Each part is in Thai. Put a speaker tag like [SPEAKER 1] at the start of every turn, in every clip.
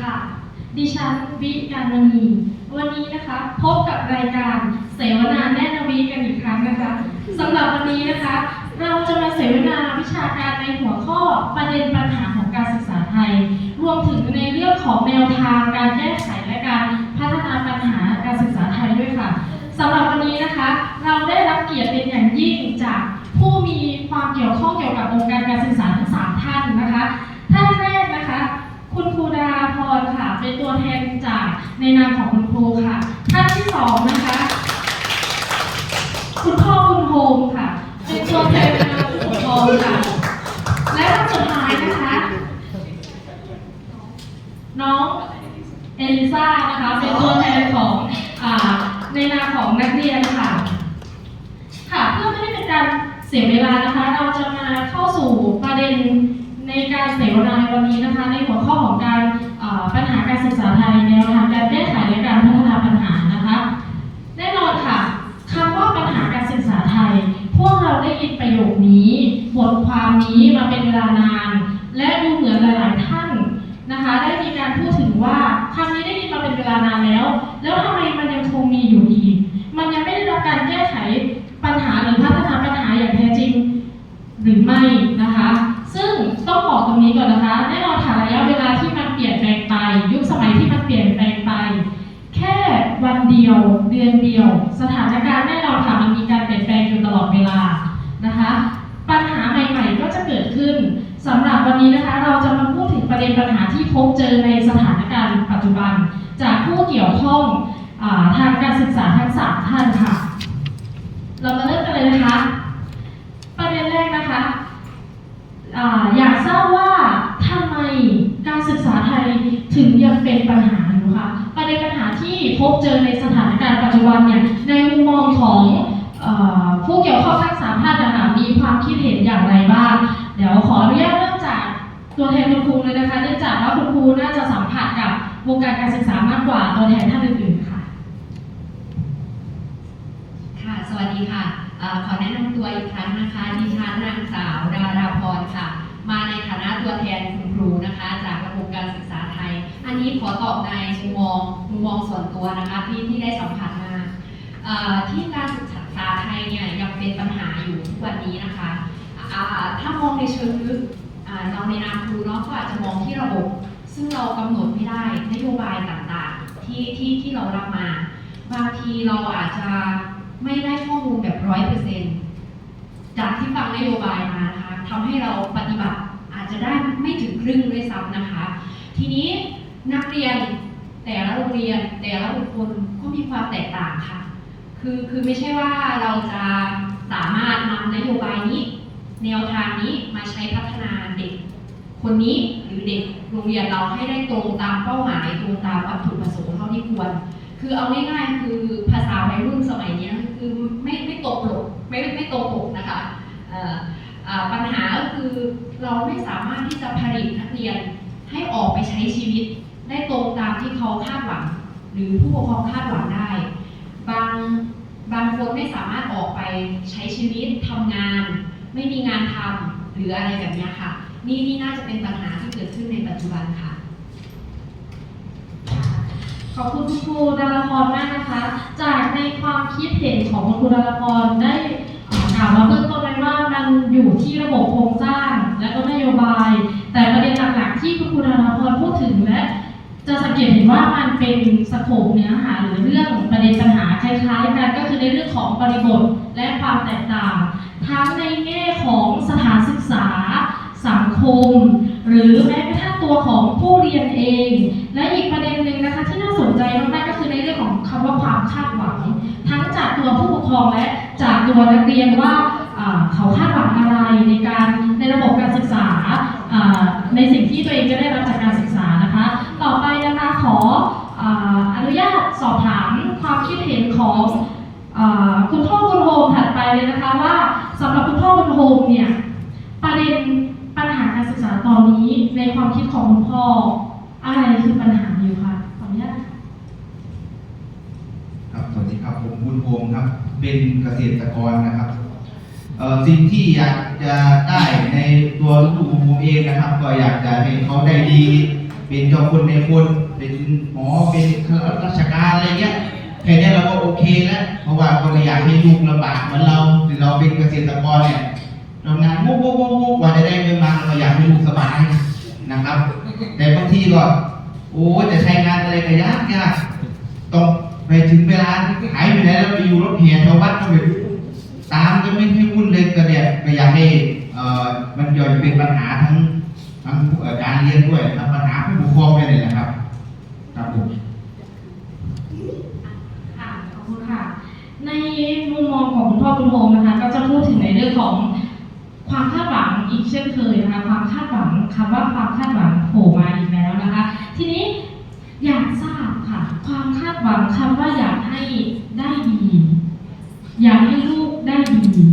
[SPEAKER 1] ค่ะ ดิฉันวิการณี วันนี้นะคะ พบกับรายการเสวนาแนนวีกันอีกครั้งนะคะสำหรับวันนี้นะคะ เราจะมาเสวนาวิชาการในหัวข้อประเด็นปัญหาของการศึกษาไทย รวมถึงในเรื่องของแนวทางการแก้ไขและการพัฒนาปัญหาการศึกษาไทยด้วยค่ะสำหรับวันนี้นะคะ เราได้รับเกียรติเป็นอย่างยิ่งจากผู้มีความเกี่ยวข้องเกี่ยวกับองค์การการศึกษาทั้งสามท่านนะคะ ท่านแรกนะคะ คุณครูดาพรค่ะ เป็นตัวแทนจากในนามของคุณครูค่ะ ท่านที่สองนะคะ คุณพ่อคุณโฮมค่ะ เป็นตัวแทนในนามของผู้ปกครองค่ะ และท่านสุดท้ายนะคะ น้องเอลิซ่านะคะ เป็นตัวแทนของอในนามของนักเรียนค่ะ ค่ะเพื่อไม่ให้เป็นการเสียเวลานะคะ เราจะมาเข้าสู่ประเด็นในการเสวนาในวันนี้นะคะใน ไม่นะคะ ซึ่งต้องบอกตรงนี้ก่อนนะคะ แน่นอนค่ะระยะเวลาที่มันเปลี่ยนแปลงไป ยุคสมัยที่มันเปลี่ยนแปลงไป แค่วันเดียวเดือนเดียว สถานการณ์แน่นอนค่ะมันมีการเปลี่ยนแปลงอยู่ตลอดเวลานะคะ ปัญหาใหม่ๆก็จะเกิดขึ้นสำหรับวันนี้นะคะ เราจะมาพูดถึงประเด็นปัญหาที่พบเจอในสถานการณ์ปัจจุบัน จากผู้เกี่ยวข้องอทางการศึกษาทั้งสามท่านค่ะ เรามาเริ่มกันเลยนะคะ ประเด็นแรกนะคะอาอยากทราบว่าทำไมการศึกษาไทยถึงยังเป็นปัญหาอยู่คะประเด็นปัญหาที่พ บเจอในสถานการณ์ปัจจุบันเนี่ยในมุมมองของอผู้เกี่ยวข้องทั้งสามท่านนะคะมีความคิดเห็นอย่างไรบ้าง เดี๋ยวขออนุญาตเริ่มจากตัวแทนคุณครูเลยนะคะ เนื่องจากว่าคุณครูน่าจะสัมผัสกับวงการการศึกษามากกว่าตัวแทนท่านอื่นๆค่ะ
[SPEAKER 2] ค่ะ สวัสดีค่ะอ่อขอแนะนำตัวอีกครั้งนะคะ ดิฉันนางสาวดาราพรค่ะ มาในฐานะตัวแทนคุณครูนะคะ จากระบบการศึกษา นี้ขอตอบในมุมมองมุมมองส่วนตัวนะคะที่ที่ได้สัมผัสมาที่การศึกษาไทยเนี่ยยังเป็นปัญหาอยู่ทุกวันนี้นะคะถ้ามองในเชิงลึกเราในนามครูเนาะก็อาจจะมองที่ระบบ ซึ่งเรากำหนดไม่ได้นโยบายต่างๆที่ที่ที่เรารับมาบางทีเราอาจจะไม่ได้ข้อมูลแบบร้อยเปอร์เซ็นต์จากที่ฟังนโยบายมานะคะทำให้เราปฏิบัติอาจจะได้ไม่ถึงครึ่งด้วยซ้ำนะคะ ทีนี้ นักเรียนแต่ละโรงเรียนแต่ละบุคคลก็มีความแตกต่างค่ะ คือคือไม่ใช่ว่าเราจะสามารถนำนโยบายนี้ แนวทางนี้มาใช้พัฒนาเด็ก คนนี้หรือเด็กโรงเรียนเราให้ได้ตรงตามเป้าหมายตรงตามวัตถุประสงค์เท่าที่ควร คือเอาง่ายๆคือภาษาวัยรุ่นสมัยนี้คือไม่ไม่ตกปกไม่ไม่ตกปกนะคะปัญหาก็คือเราไม่สามารถที่จะผลิตนักเรียนให้ออกไปใช้ชีวิต ได้ตรงตามที่เขาคาดหวัง หรือผู้ปกครองคาดหวังได้ บางบางคนไม่สามารถออกไปใช้ชีวิตทำงาน ไม่มีงานทำหรืออะไรแบบนี้ค่ะ นี่นี่น่าจะเป็นปัญหาที่เกิดขึ้นในปัจจุบันค่ะ
[SPEAKER 1] ขอบคุณคุณครูดาราพรมากนะคะ จากในความคิดเห็นของคุณครูดาราพรได้กล่าวมาเบื้องต้นไว้ว่ามันอยู่ที่ระบบโครงสร้างและก็นโยบาย แต่ประเด็นหลักๆที่คุณครูดาราพรพูดถึงและ จะสังเกตเห็นว่ามันเป็นสโคปเนื้อหาหรือเรื่องประเด็นปัญหาคล้ายๆกันก็คือในเรื่องของบริบทและความแตกต่าง ทั้งในแง่ของสถานศึกษา สังคม หรือแม้กระทั่งตัวของผู้เรียนเอง และอีกประเด็นหนึ่งนะคะที่น่าสนใจมากๆก็คือในเรื่องของคำว่าความคาดหวัง ทั้งจากตัวผู้ปกครองและจากตัวนักเรียนว่าเขาคาดหวังอะไรในการในระบบการศึกษาอ่าในสิ่งที่ตัวเองจะได้รับจากการศึกษานะคะ ต่อไปนะคะขออ่าอนุญาตสอบถามความคิดเห็นของอาคุณพ่อคุณโฮมถัดไปเลยนะคะว่าสำหรับคุณพ่อคุณโฮมเนี่ยประเด็นปัญหาการศึกษาตอนนี้ในความคิดของคุณพ่ออะไรคือปัญหาอยู่คะขออนุญาต
[SPEAKER 3] ครับ สวัสดีครับ ผมบุญพงศ์ครับ เป็นเกษตรกรนะครับสิ่งที่อยากจะได้ในตัวลูกๆของผมเองนะครับ ก็อยากจะให้เขาได้ดี เป็นเจ้าคนในคน เป็นหมอเป็นข้าราชการอะไรเงี้ยแค่นี้เราก็โอเคแล้วเพราะว่าก็ไม่อยากให้ลูกลำบากเหมือนเราหรือเราเป็นเกษตรกรเนี่ยทำงานวุบวุบวุบวุบกว่าจะได้เงินมาเราอยากให้ลูกสบายนะครับ แต่บางทีก็โอ้จะใช้งานอะไรก็ยากยากต้อง ไปถึงเวลาที่หายไปไหนแล้วไปอยู่รถเหียแถววัดก็แบบตามก็ไม่ให้วุ่นเลยก็เนี่ยก็อยากให้เอ่อมันย่อยเป็นปัญหาทั้งทั้งการเรียนด้วยทั้งปัญหาผู้ปกครองด้วยนี่แหละครับครับผม
[SPEAKER 1] ค่ะขอบคุณค่ะ ในมุมมองของคุณพ่อคุณโฮมนะคะ ก็จะพูดถึงในเรื่องของความคาดหวังอีกเช่นเคยนะคะ ความคาดหวังคำว่าความคาดหวังโผล่มาอีกแล้วนะคะ ทีนี้ ความคาดหวังคำว่าอยากให้ได้ดี อยากให้ลูกได้ดี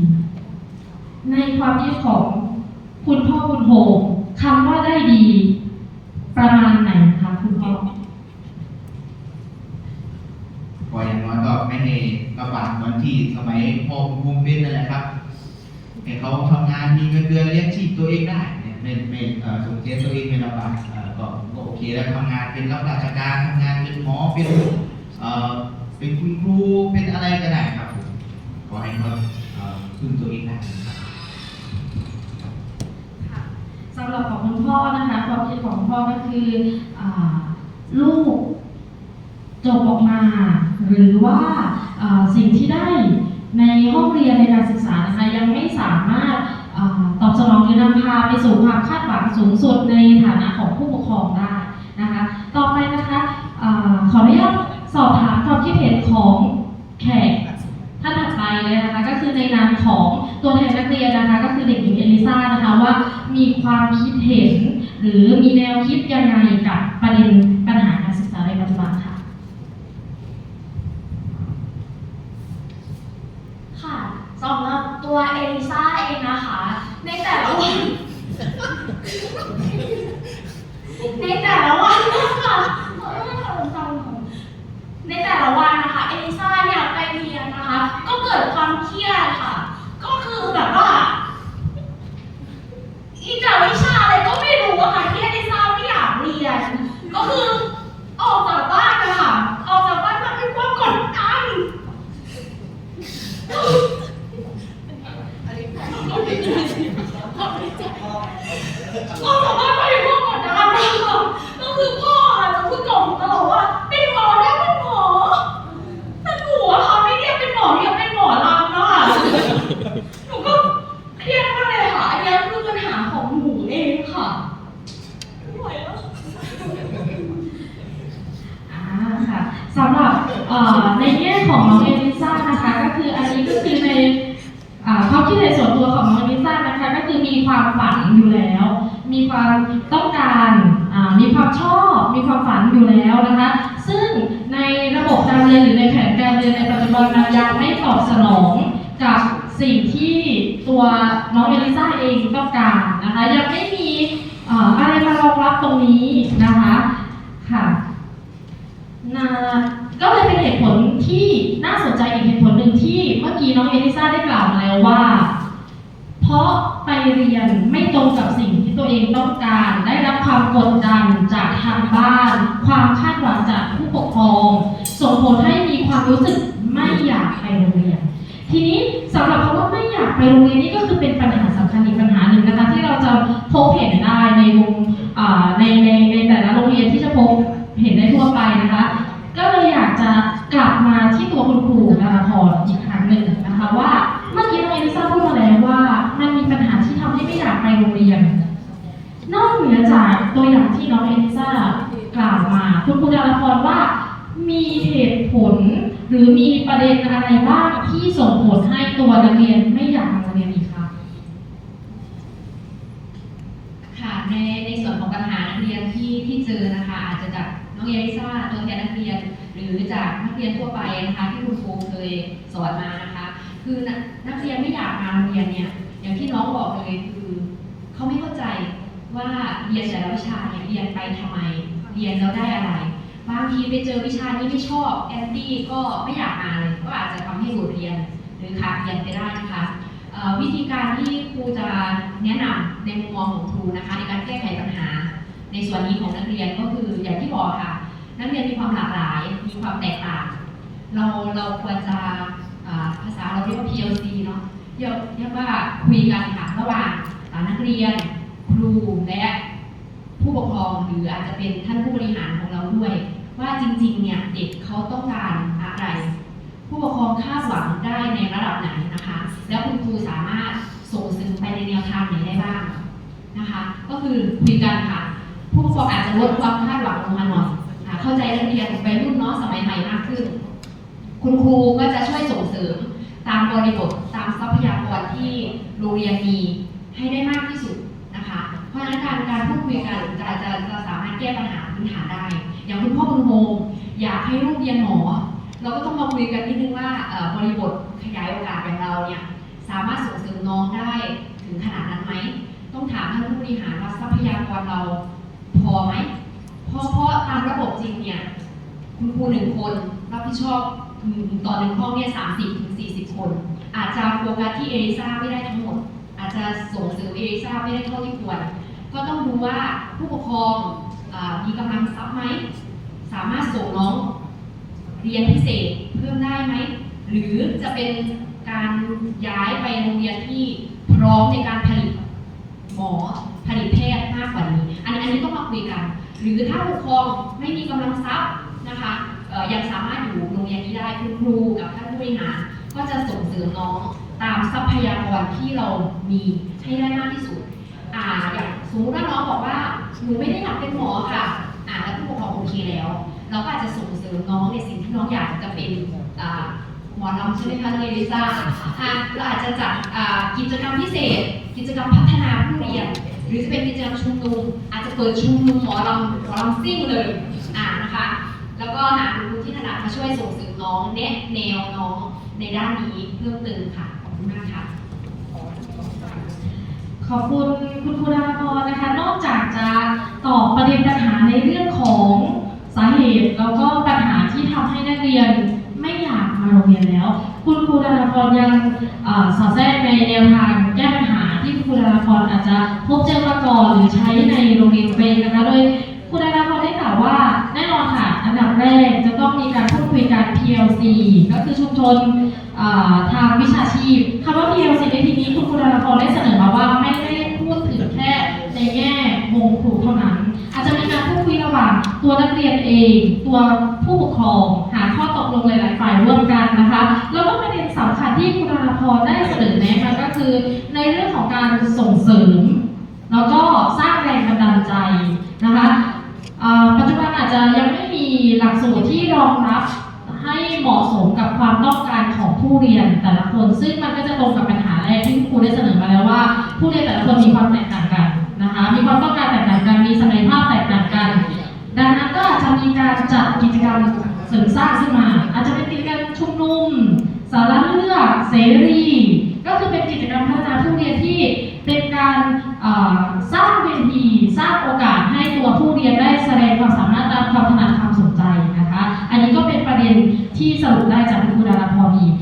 [SPEAKER 1] ในความคิดของคุณพ่อคุณโฮมคำว่าได้ดี ประมาณไหนคะคุณพ่อ
[SPEAKER 3] ก็อย่างน้อยก็ไม่ให้ลำบากเหมือนที่สมัยพ่อคุณภูมิเป็นนั่นแหละครับให้เขาทำงานมีเงินเดือนเลี้ยงชีพตัวเองได้เนี่ยไม่ไม่ส่งเสียตัวเองไม่ลำบากก่อก็ก็ โอเคแล้วทำงานเป็นรับราชการทำงานเป็นหมอเป็นเอ่อเป็นคุณครูเป็นอะไรก็ได้ครับผมขอให้เขาเอ่อพึ่งตัวเองได้ครับ
[SPEAKER 1] ค่ะสำหรับของคุณพ่อนะคะความคิดของคุณพ่อก็คืออาลูกจบออกมา หรือว่าอ่าสิ่งที่ได้ในห้องเรียนในการศึกษานะคะยังไม่สามารถอาตอบสนองหรือนำพาไปสู่ความคาดหวังสูงสุดในฐานะของผู้ปกครองได้ นะคะ ต่อไปนะคะอาขออนุญาตสอบถามความคิดเห็นของแขกท่านถัดไปเลยนะคะ ก็คือในนามของตัวแทนนักเรียนนะคะ ก็คือเด็กหญิงเอลิซ่านะคะว่ามีความคิดเห็น หรือมีแนวคิดยังไงกับประเด็นปัญหาการศึกษาในปัจจุบันค่ะ
[SPEAKER 4] ค่ะสำหรับตัวเอลิซ่าเองนะคะ ในแต่ละวัน ในแต่ละวันนะคะในแต่ละวันนะคะ เอลิซ่าเนี่ยไปเรียนนะคะ ก็เกิดความเครียดค่ะ ก็คือแบบว่า อีจากวิชาอะไรก็ไม่รู้อะค่ะที่เอลิซ่าไม่อยากเรียน ก็คือออกจากบ้านนะคะออกจากบ้านมาด้วยความกดดัน ก็สามารถไปถึงพวกกดดันได้ค่ะก็คือพ่ออะจะพูดกับหนูตลอดว่า เป็นหมอได้เป็นหมอแต่หนูอะค่ะไม่เรียกเป็นหมอเรียกเป็นหมอลำนะคะหนูก็เครียดมากเลยค่ะ อันนี้คือปัญหาของหนูเองค่ะไม่ไหวแล้ว
[SPEAKER 1] อ่าค่ะสำหรับเอ่อในแง่ของน้องเอลิซ่านะคะก็คืออันนี้ก็คือในอ่าความคิดเห็นส่วนตัวของน้องเอลิซ่านะคะก็คือมีความฝันอยู่แล้ว มีความต้องการอ่ามีความชอบ มีความฝันอยู่แล้วนะคะ ซึ่งในระบบการเรียนหรือในแผนกา รเรียนในปัจจุบันมันยังไม่ตอบสนองกับสิ่งที่ตัวน้องเอลิซ่าเองต้องการนะคะ ยังไม่มีอะไรมารองรับตรงนี้นะคะค่ะนะก็เลยเป็นเหตุผลที่น่าสนใจอีกเหตุผลหนึ่งที่เมื่อกี้น้องเอลิซ่าได้กล่าวมาแล้วว่า เพราะไปเรียนไม่ตรงกับสิ่งที่ตัวเองต้องการ ได้รับความกดดันจากทางบ้าน ความคาดหวังจากผู้ปกครอง ส่งผลให้มี ความรู้สึกไม่อยากไปโรงเรียน ทีนี้สำหรับคำว่าไม่อยากไปโรงเรียนนี่ก็คือเป็นปัญหาสำคัญอีกปัญหาหนึ่งนะคะที่เราจะพบเห็นได้ในวงในในในแต่ละโรงเรียนที่จะพบเห็นได้ทั่วไปนะคะ ก็เลยอยากจะกลับมาที่ตัวคุณครูนะคะพรอีกครั้งหนึ่งนะคะว่าเมื่อกี้น้องเอลิซ่าพูดมาแล้วว่ามันมีปัญหาที่ทำให้ไม่อยากไปโรงเรียน นอกเหนือจากตัวอย่างที่น้องเอลิซ่ากล่าวมา คุณครูดารพรว่ามีเหตุผล รือมีประเด็นอะไรบ้างที่ส่งผลให้ตัวนักเรียนไม่อยากมาเรียนอีกคะ
[SPEAKER 2] ค่ะในในส่วนของปัญหานักเรียนที่ที่เจอนะคะ อาจจะจากน้องเอลิซ่าตัวแทนนักเรียน หรือจากนักเรียนทั่วไปนะคะที่คุณครูเคยสอนมานะคะ คือนักนักเรียนไม่อยากมาเรียนเนี่ยอย่างที่น้องบอกเลยคือเขาไม่เข้าใจว่าเรียนแต่ละวิชาเนี่ยเรียนไปทำไม เรียนแล้วได้อะไร บางทีไปเจอวิชานี้ไม่ชอบแอนตี้ก็ไม่อยากมาเลยก็อาจจะทำให้หลุดเรียนหรือขาดเรียนไปได้นะคะวิธีการที่ครูจะแนะนำในมุมมองของครูนะคะในการแก้ไขปัญหา ในส่วนนี้ของนักเรียนก็คืออย่างที่บอกค่ะ นักเรียนมีความหลากหลาย มีความแตกต่าง เราเราควรจะภาษาเราเรียกว่า PLC เนาะเรียกเรียกว่าคุยกันค่ะระหว่างนักเรียนครูและผู้ปกครองหรืออา เป็นท่านผู้บริหารของเราด้วย ว่าจริงๆเนี่ยเด็กเขาต้องการอะไร ผู้ปกครองคาดหวังได้ในระดับไหนนะคะ แล้วคุณครูสามารถส่งเสริมไปในแนวทางไหนได้บ้างนะคะ ก็คือคุยกันค่ะ ผู้ปกครองอาจจะลดความคาดหวังลงมาหน่อยเข้าใจนักเรียนวัยรุ่นเนาะสมัยใหม่มากขึ้น คุณครูก็จะช่วยส่งเสริมตามบริบทตามทรัพยากรที่โรงเรียนมีให้ได้มากที่สุด เพราะฉะนั้นการการพูดคุยกันจะจะจะสามารถแก้ปัญหาพื้นฐานได้ อย่างคุณพ่อคุณโฮมอยากให้ลูกเรียนหมอ เราก็ต้องมาคุยกันนิดนึงว่าบริบทขยายโอกาสอย่างเราเนี่ยสามารถส่งเสริมน้องได้ถึงขนาดนั้นไหมต้องถามท่านผู้บริหารว่าทรัพยากรเราพอไหมเพราะเพราะตามระบบจริงเนี่ยคุณครูหนึ่งคนรับผิดชอบต่อหนึ่งห้องเนี่ยสามสิบถึงสี่สิบคน อาจจะโฟกัสที่เอลิซาไม่ได้ทั้งหมด อาจจะส่งเสริมเอลิซาไม่ได้เท่าที่ควร ก็ต้องดูว่าผู้ปกครองอมีกำลังทรัพย์ไหม สามารถส่งน้องเรียนพิเศษเพิ่มได้ไหม หรือจะเป็นการย้ายไปโรงเรียนที่พร้อมในการผลิตหมอผลิตแพทย์มากกว่านี้ อันนี้อันนี้ต้องมาคุยกัน หรือถ้าผู้ปกครองไม่มีกำลังทรัพย์นะคะยังสามารถอยู่โรงเรียนนี้ได้คุณครูกับท่านผู้บริหารก็จะส่งเสริมน้องตามทรัพยากรที่เรามีให้ได้มากที่สุดอ่าอย่าง สมมติว่าน้องบอกว่าหนูไม่ได้อยากเป็นหมอค่ะอ่าแล้วผู้ปกครองโอเคแล้ว เราก็อาจจะส่งเสริมน้องในสิ่งที่น้องอยากจะเป็นอ่าหมอลำใช่ไหมคะน้องเอลิซ่าอะเราอาจจะจัดอ่ากิจกรรมพิเศษ กิจกรรมพัฒนาผู้เรียน หรือจะเป็นกิจกรรมชุมนุมอาจจะเปิดชุมนุมหมอลำหมอลำซิ่งเลยอ่านะคะ แล้วก็หาครูที่ถนัดมาช่วยส่งเสริมน้องแนะแนวน้องในด้านนี้เพิ่มเติมค่ะขอบคุณมากค่ะ
[SPEAKER 1] ขอบคุณคุณครูดาพรนะคะ นอกจากจะตอบประเด็นปัญหาในเรื่องของสาเหตุแล้วก็ปัญหาที่ทำให้นักเรียนไม่อยากมาโรงเรียนแล้ว คุณครูดาพรยังสอดแทรกในแนวทางแก้ปัญหาที่คุณครูดาพรอาจจะพบเจอมาก่อนหรือใช้ในโรงเรียนเป็นนะคะโดยครูดาพรได้กล่าวว่าแน่นอนค่ะ อันดับแรกจะต้องมีการพูดคุยกัน PLC ก็คือชุมชน ทางวิชาชีพคำว่า PLC ในที่นี้คุณครูดารพรได้เสนอมาว่าไม่ได้พูดถึงแค่ในแง่วงครูเท่านั้น อาจจะมีการพูดคุยระหว่างตัวนักเรียนเอง ตัวผู้ปกครองหาข้อตกลงหลาย ๆ ฝ่ายร่วมกันนะคะ แล้วก็ประเด็นสำคัญที่คุณดาราพรได้เสนอแนะมาก็คือ ในเรื่องของการส่งเสริม แล้วก็ส จะตรงกับปัญหาแรกที่ครูได้เสนอมาแล้วว่า ผู้เรียนแต่ละคนมีความแตกต่างกันนะคะ มีความต้องการแตกต่างกัน มีศักยภาพแตกต่างกัน ดังนั้นก็อาจจะมีการจัดกิจกรรมเสริมสร้างขึ้นมา อาจจะเป็นกิจกรรมชุมนุมสารเลือกเสรี ก็คือเป็นกิจกรรมพัฒนาผู้เรียนที่เป็นการสร้างเวทีสร้างโอกาสให้ตัวผู้เรียนได้แสดงความสามารถตามความถนัดความสนใจนะคะ อันนี้ก็เป็นประเด็นที่สรุปได้จากคุณครูดาราพรอีก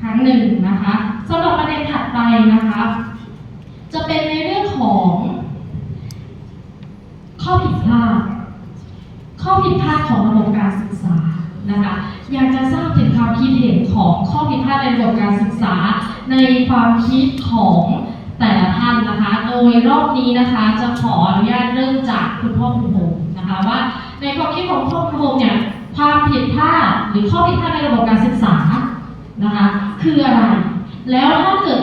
[SPEAKER 1] ครั้งหนึ่งนะคะสำหรับประเด็นถัดไปนะคะ จะเป็นในเรื่องของ ข้อผิดพลาด ข้อผิดพลาดของระบบการศึกษานะคะ อยากจะทราบถึงความคิดเห็นของข้อผิดพลาดใน ระบบการศึกษาในความคิดของแต่ละท่านนะคะ โดยรอบนี้นะคะจะขออนุญาตเริ่มจากคุณพ่อคุณโฮมนะคะว่าในความคิดของคุณพ่อคุณโฮมเนี่ยความผิดพลาดหรือข้อผิดพลาดในระบบการศึกษานะคะคืออะไร แล้วถ้าเกิด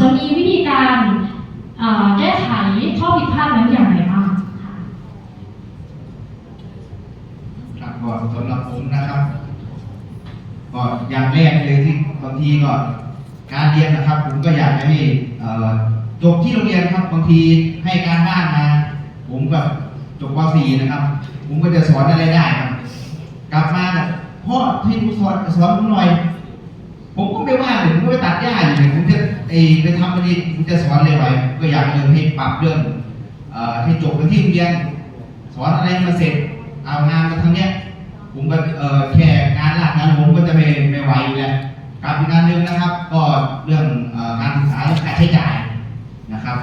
[SPEAKER 1] จะมีวิธีการแก้ไขข้อผิดพลาดนั้นอย่างไรบ้างค่ะ
[SPEAKER 3] ครับก็สำหรับผมนะครับก็อย่างแรกเลย ที่บางทีก็การเรียนนะครับ ผมก็อยากให้จบที่โรงเรียนครับบางทีให้การบ้านมา ผมแบบจบป .4 นะครับ ผมก็จะสอนอะไรได้ครับกลับมาพ่อให้ครูสอนสอนผมหน่อย ผมก็ไม่ว่าเลยผมก็ไปตัดหญ้าอยู่เลยผมจะไอไปทำอะไรผมจะสอนอะไรไว้ก็อยากเริ่มให้ปรับเรื่องให้จบกันที่โรงเรียนสอนอะไรมาเสร็จเอางานมาทางเนี้ยผมก็แค่งานหลักงานผมก็จะไม่ไม่ไหวอยู่แล้ว กับอีกงานหนึ่งนะครับ ก็เรื่องการศึกษาเรื่องค่าใช้จ่ายนะครับ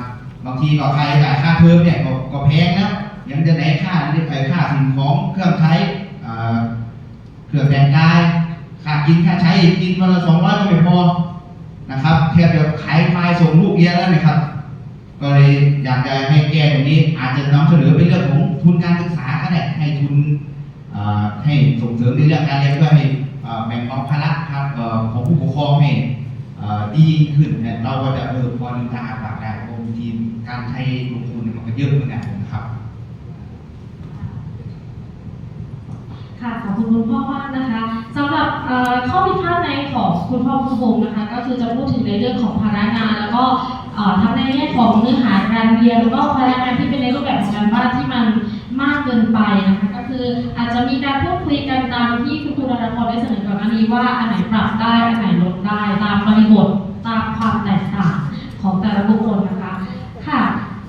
[SPEAKER 3] บางทีก็ค่าใช้จ่ายค่าเทอมเนี่ยก็ก็แพงแล้วยังจะไหนค่าเรียกไอ้ค่าสิ่งของเครื่องใช้เครื่องแต่งกายค่ากินค่าใช้กินวันละสองร้อยก็ไม่พอนะครับแทบจะขายไฟส่งลูกเรียนแล้วนะครับ ก็เลยอยากจะให้แก้ตรงนี้ อาจจะนำเสนอเป็นเรื่องของทุนการศึกษาก็ได้ให้ทุนให้ส่งเสริมในเรื่องการเรียนเพื่อให้ แบ่งเบาภาระครับของผู้ปกครองให้อ่าดีขึ้นเนี่ยเราก็จะเออพอลืมตาอาปากได้บางทีการใช้ลงทุนมันก็เยอะเหมือนกันนะครับ
[SPEAKER 1] ค่ะขอบคุณคุณพ่อมากนะคะสำหรับข้อผิพาดในของคุณพ่อคุณพงศ์นะคะ ก็คือจะพูดถึงในเรื่องของภาระงาน แล้วก็ทั้งในแง่ของเนื้อหาการเรียนแล้วก็ภาระงานที่เป็นในรูปแบบการบ้านที่มัน มากเกินไปนะคะ ก็คืออาจจะมีการพูดคุยกันตามที่คุณครูดารพรได้เสนอก่อนนี้ว่าอันไหนปรับได้อันไหนลดได้ ตามบริบทตามความแตกต่างของแต่ละบุคคลนะคะค่ะ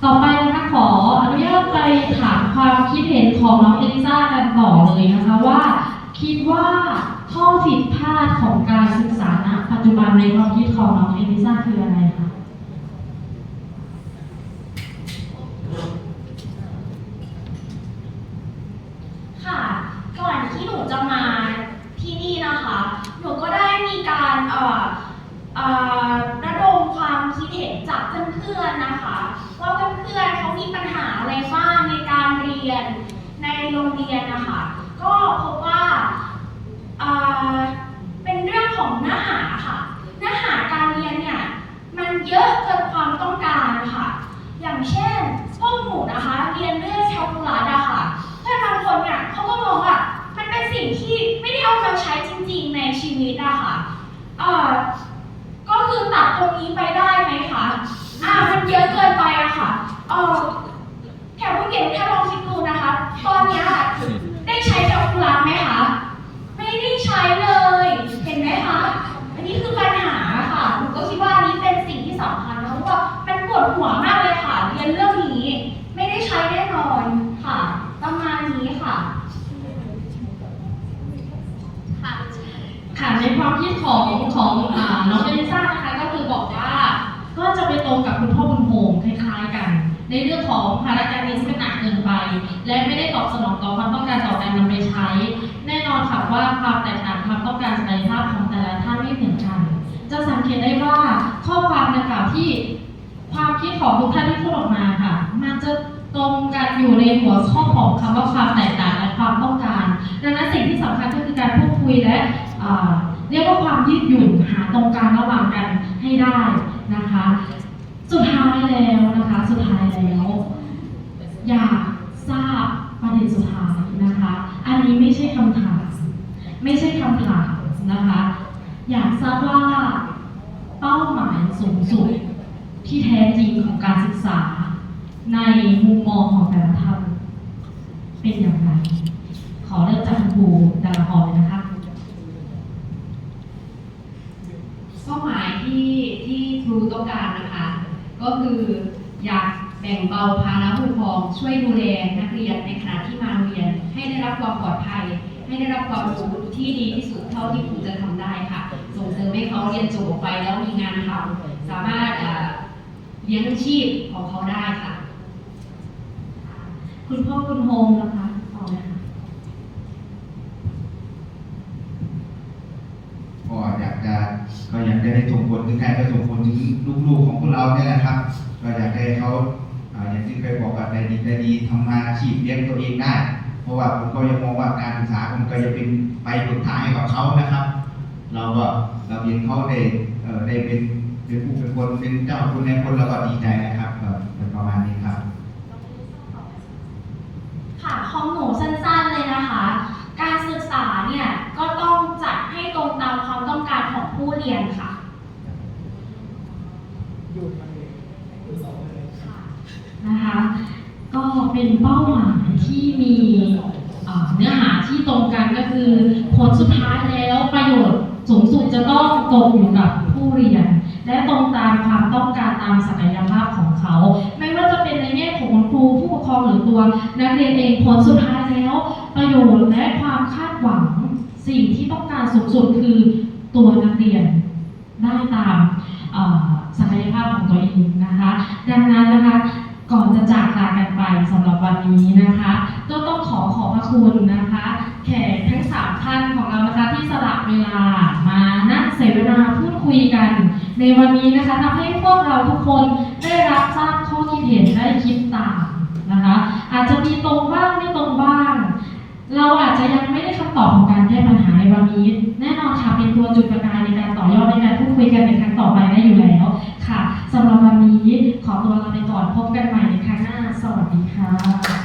[SPEAKER 1] ต่อไปนะคะขออนุญาตไปถามความคิดเห็นของน้องเอลิซากันต่อเลยนะคะว่า คิดว่าข้อผิดพลาดของการศึกษาณปัจจุบันในความคิดของน้องเอลิซาคืออะไรคะ
[SPEAKER 4] ก่อนที่หนูจะมาที่นี่นะคะ หนูก็ได้มีการเอ่อเอ่อระดมความคิดเห็นจากเพื่อนๆนะคะ ว่าเพื่อนๆเขามีปัญหาอะไรบ้างในการเรียนในโรงเรียนนะคะ ก็พบว่าเอ่อเป็นเรื่องของเนื้อหาค่ะ เนื้อหาการเรียนเนี่ยมัน เยอะเกินความต้องการค่ะ อย่างเช่นพวกหนูนะคะ เรียนเรื่องแคลคูลัสอะค่ะเพื่อนบางคนเนี่ยเขาก็มองว่ามันเป็นสิ่งที่ไม่ได้เอามาใช้จริงๆในชีวิตอะค่ะเอ่อก็คือตัดตรงนี้ไปได้ไหมคะอ่ามันเยอะเกินไปอะค่ะเอ่อแถวผู้เก่งถ้าลองคิดดูนะคะ ตอนเนี้ยได้ใช้แคลคูลัสไหมคะ ไม่ได้ใช้เลย เห็นไหมคะ อันนี้คือปัญหา ดหัวมากเลยค่ะ เรียนเรื่องนี้ ไม่ได้ใช้แน่นอนค่ะ ประมาณนี้ค่ะ ค่ะ
[SPEAKER 1] ค่ะในความคิดของของอ่าน้องเอลิซ่านะคะก็คือบอกว่า ก็จะไปตรงกับคุณพ่อคุณโฮมคล้ายๆกัน ในเรื่องของภาระการเรียนที่มันหนักเกินไป และไม่ได้ตอบสนองต่อความต้องการต่อการนำไปใช้ แน่นอนค่ะว่าความแตกต่างความต้องการศักยภาพของแต่ละท่านไม่เหมือนกัน จะสังเกตได้ว่าข้อความดังกล่าวที่ ความคิดของทุกท่านที่พูดออกมาค่ะ มันจะตรงกันอยู่ในหัวข้อของคำว่าความแตกต่างและความต้องการ ดังนั้นสิ่งที่สำคัญก็คือการพูดคุยและเรียกว่าความยืดหยุ่นหาตรงกลางระหว่างกันให้ได้นะคะ สุดท้ายแล้วนะคะ สุดท้ายแล้ว อยากทราบประเด็นสุดท้ายนะคะ อันนี้ไม่ใช่คำถาม ไม่ใช่คำถามนะคะ อยากทราบว่าเป้าหมายสูงสุด ที่แท้จริงของการศึกษา ในมุมมองของแต่ละท่านเป็นอย่างไร ขอเริ่มจากคุณครูดาราพรเลยนะคะ
[SPEAKER 2] เป้าหมายที่ที่ครูต้องการนะคะ ก็คืออยากแบ่งเบาภาระผู้ปกครองช่วยดูแลนักเรียนในขณะที่มาเรียน ให้ได้รับความปลอดภัย ให้ได้รับความรู้ที่ดีที่สุดเท่าที่ครูจะทำได้ค่ะ ส่งเสริมให้เขาเรียนจบออกไปแล้วมีงานทำสามารถ เลี้ยงชีพของเขาได้ค่ะ
[SPEAKER 1] คุณพ่อคุณโฮมนะคะต่อเลยค่ะ
[SPEAKER 3] ก็อยากจะก็อยากจะได้ส่งผลถึงใครก็ส่งผลถึงลูกๆของพวกเราเนี่ยนะครับ ก็อยากให้เขาอย่างที่เคยบอกกันได้ดีได้ดีทำงานอาชีพเลี้ยงตัวเองได้ เพราะว่าผมก็ยังมองว่าการศึกษาผมก็จะเป็นไปสุดท้ายให้กับเขานะครับ เราก็เราเห็นเขาได้ได้เป็น เป็นผู้เป็นคนเป็นเจ้าคุณในคนเราก็ดีใจนะครับก็เป็นประมาณนี้ครับ
[SPEAKER 4] ค่ะของหนูสั้นๆเลยนะคะ การศึกษาเนี่ยก็ต้องจัดให้ตรงตามความต้องการของผู้เรียนค่ะ
[SPEAKER 1] นะคะ ก็เป็นเป้าหมายที่มีเอ่อเนื้อหาที่ตรงกันก็คือ ผลสุดท้ายแล้วประโยชน์สูงสุดจะต้องตกอยู่กับผู้เรียน และตรง ต้องการตามศักยภาพของเขา ไม่ว่าจะเป็นในแง่ของครูผู้ปกครองหรือตัวนักเรียนเองผลสุดท้ายแล้ว ประโยชน์และความคาดหวัง สิ่งที่ต้องการสูงสุดคือตัวนักเรียนได้ตามศักยภาพของตัวเองนะคะ ดังนั้นนะคะก่อนจะจากลากันไปสำหรับวันนี้นะคะ ก็ต้องขอขอบพระคุณนะคะ แขกทั้งสามท่านของเรานะคะที่สละเวลามานั่งเสวนาพูดคุยกัน ในวันนี้นะคะทำให้พวกเราทุกคนได้รับทราบข้อคิดเห็นได้คิดตามนะคะ อาจจะมีตรงบ้างไม่ตรงบ้าง เราอาจจะยังไม่ได้คำตอบของการแก้ปัญหาในวันนี้ แน่นอนค่ะเป็นตัวจุดประกายในการต่อยอดในการพูดคุยกันในครั้งต่อไปได้อยู่แล้วค่ะสำหรับวันนี้ขอตัวลาไปก่อนพบกันใหม่ในครั้งหน้า สวัสดีค่ะ